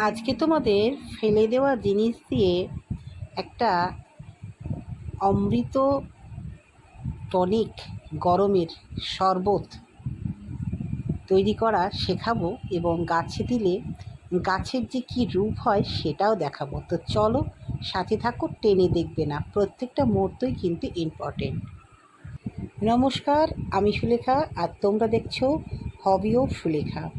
আজকে তোমাদের ফেলে দেওয়া জিনিস দিয়ে একটা অমৃত টনিক গরমের শরবত তৈরি করা শেখাবো এবং গাছে দিলে গাছের যে কী রূপ হয় সেটাও দেখাবো। তো চলো সাথে থাকো, টেনে দেখবে না। প্রত্যেকটা মুহূর্তই কিন্তু ইম্পর্টেন্ট নমস্কার, আমি সুলেখা আর তোমরা দেখছ হবিও সুলেখা।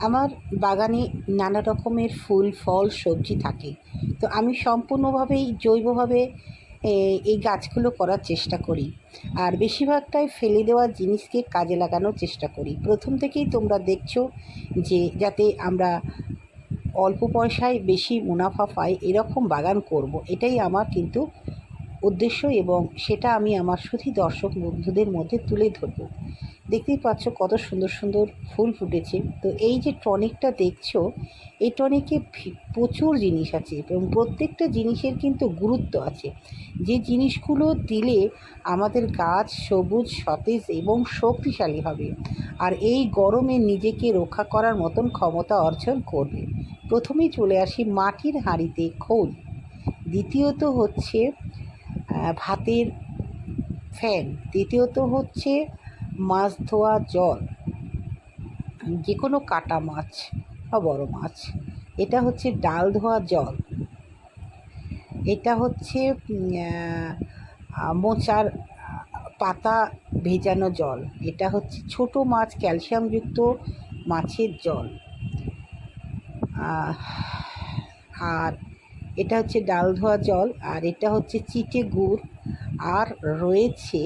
আমার বাগানে নানা রকমের ফুল, ফল, সবজি থাকে। তো আমি সম্পূর্ণভাবেই জৈবভাবে এই গাছগুলো করার চেষ্টা করি। আর বেশিরভাগটাই ফেলে দেওয়া জিনিসকে কাজে লাগানোর চেষ্টা করি। প্রথম থেকেই তোমরা দেখছ যে, যাতে আমরা অল্প পয়সায় বেশি মুনাফা পাই, এরকম বাগান করব। এটাই আমার কিন্তু উদ্দেশ্য এবং সেটা আমি আমার সুধী দর্শক বন্ধুদের মধ্যে তুলে ধরবো। দেখতেই পাচ্ছ কত সুন্দর সুন্দর ফুল ফুটেছে। তো এই যে টনিকটা দেখছ, এই টনিকে প্রচুর জিনিস আছে এবং প্রত্যেকটা জিনিসের কিন্তু গুরুত্ব আছে। যে জিনিসগুলো দিলে আমাদের গাছ সবুজ, সতেজ এবং শক্তিশালী হবে। আর এই গরমে নিজেকে রক্ষা করার মতন ক্ষমতা অর্জন করবে। প্রথমেই চলে আসি মাটির হাঁড়িতে খোল। দ্বিতীয়ত হচ্ছে ভাতের ফ্যান। তৃতীয়ত হচ্ছে মাছ ধোয়া জল যে কোনো কাটা মাছ বা বড় মাছ, এটা হচ্ছে ডাল ধোয়া জল। এটা হচ্ছে মোচার পাতা ভেজানো জল। এটা হচ্ছে ছোট মাছ, ক্যালসিয়ামযুক্ত মাছের জল। আর এটা হচ্ছে ডাল ধোয়া জল, আর এটা হচ্ছে চিটে গুড়, আর রয়েছে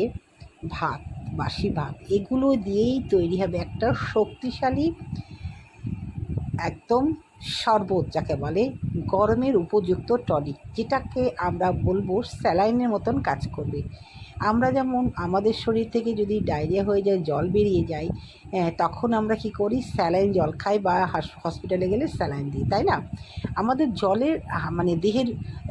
ভাত। বাসি এগুলো দিয়েই তৈরি হবে একটা শক্তিশালী, একদম শরবত যাকে বলে, গরমের উপযুক্ত টনিক, যেটাকে আমরা বলব স্যালাইনের মতন কাজ করবে। আমরা যেমন আমাদের শরীর থেকে যদি ডায়রিয়া হয়ে যায়, জল বেরিয়ে যায় তখন আমরা কি করি? স্যালাইন জল খাই বা হাস- হসপিটালে গেলে স্যালাইন দিই, তাই না? আমাদের জলের মানে দেহের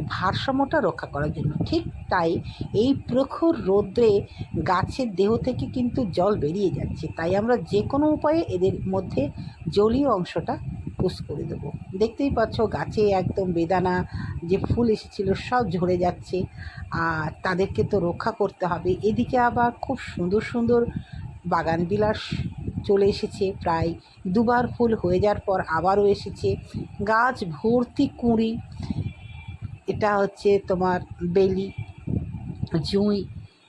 ভারসাম্যটা রক্ষা করার জন্য ঠিক তাই এই প্রখর রৌদ্রে গাছের দেহ থেকে কিন্তু জল বেরিয়ে যাচ্ছে। তাই আমরা যে কোনো উপায়ে এদের মধ্যে জলীয় অংশটা পুশ করে দেবো। দেখতেই পাচ্ছ গাছে একদম বেদানা যে ফুল এসেছিল সব ঝরে যাচ্ছে। আর তাদেরকে তো রক্ষা করতে হবে। এদিকে আবার খুব সুন্দর সুন্দর বাগান বিলাস চলে এসেছে। প্রায় দুবার ফুল হয়ে যাওয়ার পর আবারও এসেছে। গাছ ভর্তি কুঁড়ি। এটা হচ্ছে তোমার বেলি, জুঁই।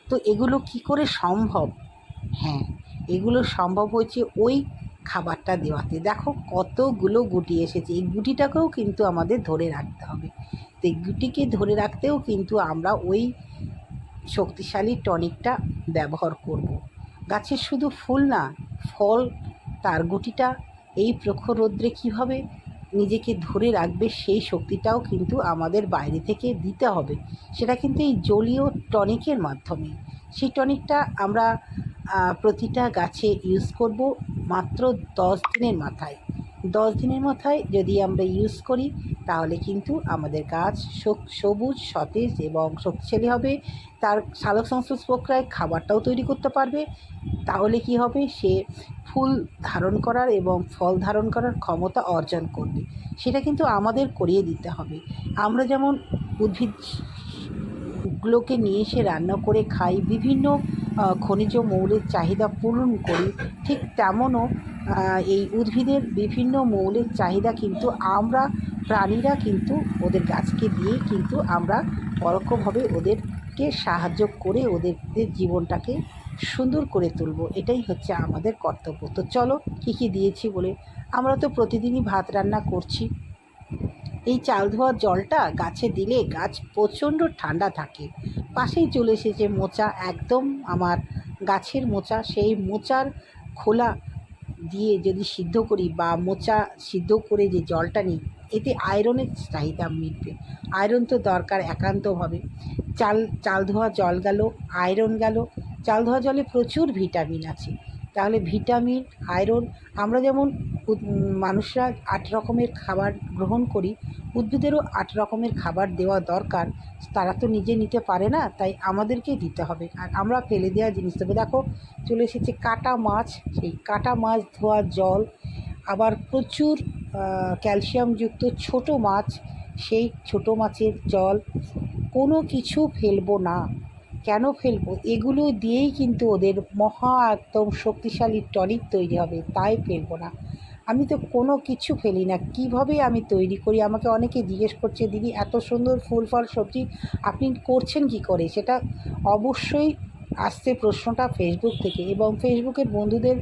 তো এগুলো কি করে সম্ভব? হ্যাঁ এগুলো সম্ভব হয়েছে ওই খাবারটা দেওয়াতে। দেখো কতগুলো গুটি এসেছে। এই গুটিটাকেও কিন্তু আমাদের ধরে রাখতে হবে। তো এই গুটিকে ধরে রাখতেও কিন্তু আমরা ওই শক্তিশালী টনিকটা ব্যবহার করব। গাছের শুধু ফুল না, ফল, তার গুটিটা এই প্রখর রৌদ্রে কীভাবে নিজেকে ধরে রাখবে সেই শক্তিটাও কিন্তু আমাদের বাইরে থেকে দিতে হবে। সেটা কিন্তু এই জলীয় টনিকের মাধ্যমে। সেই টনিকটা আমরা প্রতিটা গাছে ইউজ করব। মাত্র দশ দিনের মাথায়। দশ দিনের মাথায় যদি আমরা ইউজ করি, তাহলে কিন্তু আমাদের গাছ সবুজ, সতেজ এবং শক্তিশালী হবে। তার সালোক সংশ্লেষ প্রক্রিয়ায় খাবারটাও তৈরি করতে পারবে। তাহলে কি হবে? সে ফুল ধারণ করার এবং ফল ধারণ করার ক্ষমতা অর্জন করবে। সেটা কিন্তু আমাদের করিয়ে দিতে হবে। আমরা যেমন উদ্ভিদগুলোকে নিয়ে এসে রান্না করে খাই, বিভিন্ন খনিজ মৌলের চাহিদা পূরণ করি, ঠিক তেমনও এই উদ্ভিদের বিভিন্ন মৌলের চাহিদা কিন্তু আমরা, প্রাণীরা কিন্তু ওদের গাছকে দিয়ে কিন্তু আমরা পরোক্ষভাবে ওদেরকে সাহায্য করে ওদের জীবনটাকে সুন্দর করে তুলব, এটাই হচ্ছে আমাদের কর্তব্য। তো চলো কী কী দিয়েছি বলে, আমরা তো প্রতিদিনই ভাত রান্না করছি। এই চাল ধোয়ার জলটা গাছে দিলে গাছ প্রচণ্ড ঠান্ডা থাকে। পাশেই চলে এসেছে মোচা, একদম আমার গাছের মোচা। সেই মোচার খোলা দিয়ে যদি সিদ্ধ করি বা মোচা সিদ্ধ করে যে জলটা নিই, এতে আয়রনের চাহিদা মিটবে। আয়রন তো দরকার একান্তভাবে। চাল চাল ধোয়া জল গেল, আয়রন গেল। চাল ধোয়া জলে প্রচুর ভিটামিন আছে। তাহলে ভিটামিন, আয়রন, আমরা যেমন মানুষরা আট রকমের খাবার গ্রহণ করি, উদ্ভিদেরও আট রকমের খাবার দেওয়া দরকার, তারা তো নিজে নিতে পারে না, তাই আমাদেরকে দিতে হবে। আর আমরা ফেলে দেওয়া জিনিস দেবো। দেখো, চলে এসেছে কাটা মাছ, সেই কাটা মাছ ধোয়া জল, আবার প্রচুর ক্যালসিয়ামযুক্ত ছোট মাছ, সেই ছোট মাছের জল, কোনো কিছু ফেলব না। কেন ফেলব? এগুলো দিয়েই কিন্তু ওদের মহা একদম শক্তিশালী টনিক তৈরি হবে, তাই ফেলব না। আমি তো কোনো কিছু ফেলি না। কীভাবে আমি তৈরি করি? আমাকে অনেকে জিজ্ঞেস করছে, দিদি, এত সুন্দর ফুল, ফল, সবজি, আপনি করছেন কি করে? সেটা অবশ্যই আসছে প্রশ্নটা ফেসবুক থেকে এবং ফেসবুকের বন্ধুদের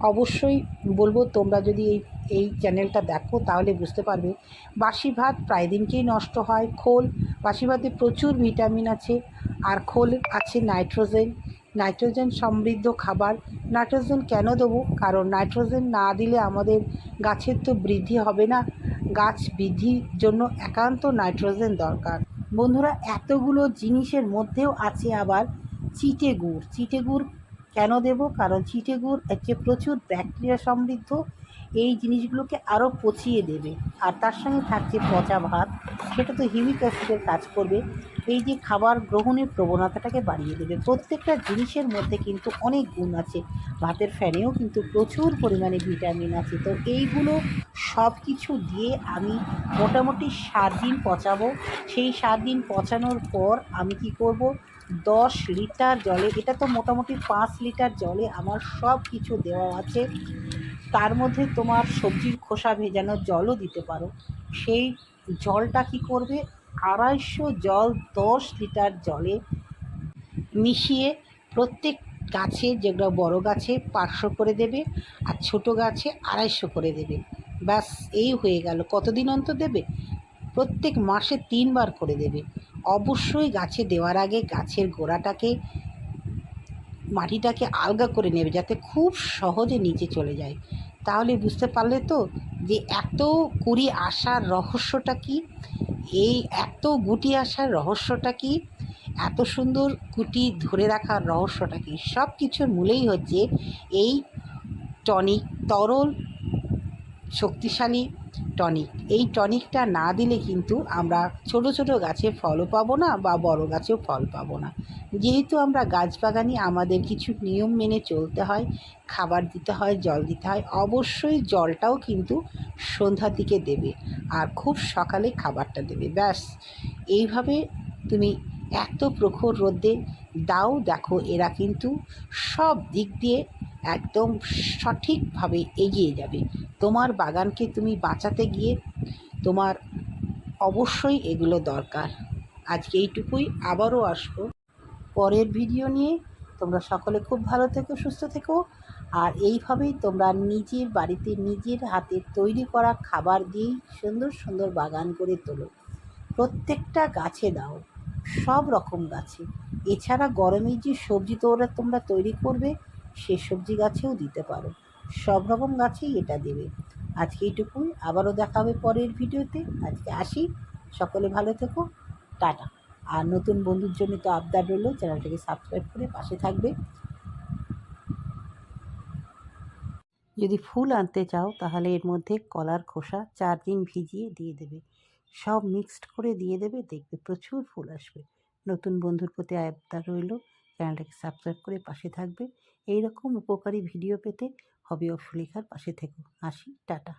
অবশ্যই বলব, তোমরা যদি এই এই চ্যানেলটা দেখো, তাহলে বুঝতে পারবে। বাসি ভাত প্রায় দিনকেই নষ্ট হয়। খোল, বাসি ভাতে প্রচুর ভিটামিন আছে। আর খোল আছে নাইট্রোজেন। নাইট্রোজেন সমৃদ্ধ খাবার। নাইট্রোজেন কেন দেবো? কারণ নাইট্রোজেন না দিলে আমাদের গাছের তো বৃদ্ধি হবে না। গাছ বৃদ্ধির জন্য একান্ত নাইট্রোজেন দরকার। বন্ধুরা, এতগুলো জিনিসের মধ্যেও আছে আবার চিটে গুড়। চিটে গুড় কেন দেব? কারণ চিটে গুড় হচ্ছে প্রচুর ব্যাকটেরিয়া সমৃদ্ধ। এই জিনিসগুলোকে আরও পচিয়ে দেবে। আর তার সঙ্গে থাকছে পচা ভাত, সেটা তো হিউমিক অ্যাসিডের কাজ করবে। এই যে খাবার গ্রহণের প্রবণতাটাকে বাড়িয়ে দেবে। প্রত্যেকটা জিনিসের মধ্যে কিন্তু অনেক গুণ আছে। ভাতের ফ্যানেও কিন্তু প্রচুর পরিমাণে ভিটামিন আছে। তো এইগুলো সব কিছু দিয়ে আমি মোটামুটি সাত দিন পচাবো। সেই সাত দিন পচানোর পর আমি কি করব? দশ লিটার জলে, এটা তো মোটামুটি পাঁচ লিটার জলে আমার সব কিছু দেওয়া আছে। তার মধ্যে তোমার সবজির খোসা ভেজানো জলও দিতে পারো। সেই জলটা কি করবে? আড়াইশো জল দশ লিটার জলে মিশিয়ে প্রত্যেক গাছে যেগুলো বড় গাছে পাঁচশো করে দেবে আর ছোট গাছে আড়াইশো করে দেবে। ব্যাস, এই হয়ে গেল। কতদিন অন্তর দেবে? প্রত্যেক মাসে তিনবার করে দেবে। অবশ্যই গাছে দেওয়ার আগে গাছের গোড়াটাকে মাটিটাকে আলগা করে নেবে যাতে খুব সহজে নিচে চলে যায়। তাহলে বুঝতে পারলে তো যে এত কুড়ি আসার রহস্যটা কি? এই এত গুটি আসার রহস্যটা কি? এত সুন্দর কুটি ধরে রাখার রহস্যটা কি? সব কিছুর মূলেই হচ্ছে এই টনিক তরল শক্তিশালী টনিক। এই টনিকটা না দিলে কিন্তু আমরা ছোট ছোট গাছে ফলও পাবো না বা বড় গাছেও ফল পাবো না। যেহেতু আমরা গাছ বাগানি আমাদের কিছু নিয়ম মেনে চলতে হয়, খাবার দিতে হয়, জল দিতে হয়, অবশ্যই জলটাও কিন্তু সন্ধ্যার দিকে দেবে আর খুব সকালে খাবারটা দেবে। ব্যাস, এইভাবে তুমি এত প্রখর রোদে দাও, দেখো এরা কিন্তু সব দিক দিয়ে একদম সঠিকভাবে এগিয়ে যাবে। তোমার বাগানকে তুমি বাঁচাতে গিয়ে তোমার অবশ্যই এগুলো দরকার। আজকে এইটুকুই, আবারও আসব পরের ভিডিও নিয়ে। তোমরা সকলে খুব ভালো থেকো, সুস্থ থেকো। আর এইভাবেই তোমরা নিজের বাড়িতে নিজের হাতে তৈরি করা খাবার দিয়েই সুন্দর সুন্দর বাগান করে তোলো। প্রত্যেকটা গাছে দাও, সব রকম গাছে। এছাড়া গরমে যে সবজি তোরা তোমরা তৈরি করবে সে সবজি গাছেও দিতে পারো। সব রকম গাছেই এটা দেবে। আজকে এইটুকুই। আবারও দেখা হবে পরের ভিডিওতে। আজকে আসি। সকলে ভালো থেকো। টাটা। আর নতুন বন্ধুর জন্য তো আবদার রইল। চ্যানেলটাকে সাবস্ক্রাইব করে পাশে থাকবে। যদি ফুল আনতে চাও, তাহলে এর মধ্যে কলার খোসা চার দিন ভিজিয়ে দিয়ে দেবে। সব মিক্সড করে দিয়ে দেবে। দেখবে প্রচুর ফুল আসবে। নতুন বন্ধুর প্রতি আবদার রইল। চ্যানেলটাকে সাবস্ক্রাইব করে পাশে থাকবে। এই রকম উপকারী ভিডিও পেতে হবি অফ পাশে থেকো। আসি, টাটা।